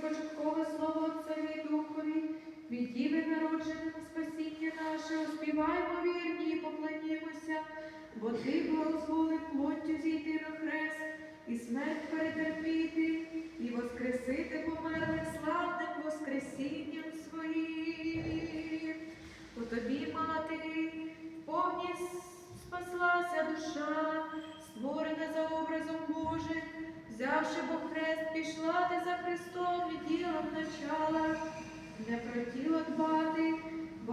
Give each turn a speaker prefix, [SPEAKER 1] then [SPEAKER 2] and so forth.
[SPEAKER 1] початкове слово Отцеві Духові, від діви народжене спасіння наше, оспіваймо вірні і поклонімося, бо ти благословив плоттю зійти на хрест, і смерть перетерпіти, і воскресити померлих славним воскресінням своїм. У тобі, матері, повні спаслася душа, створена за образом Божим, взявши Бог хрест, пішла Христом ділом начала, не про тіло дбати, бо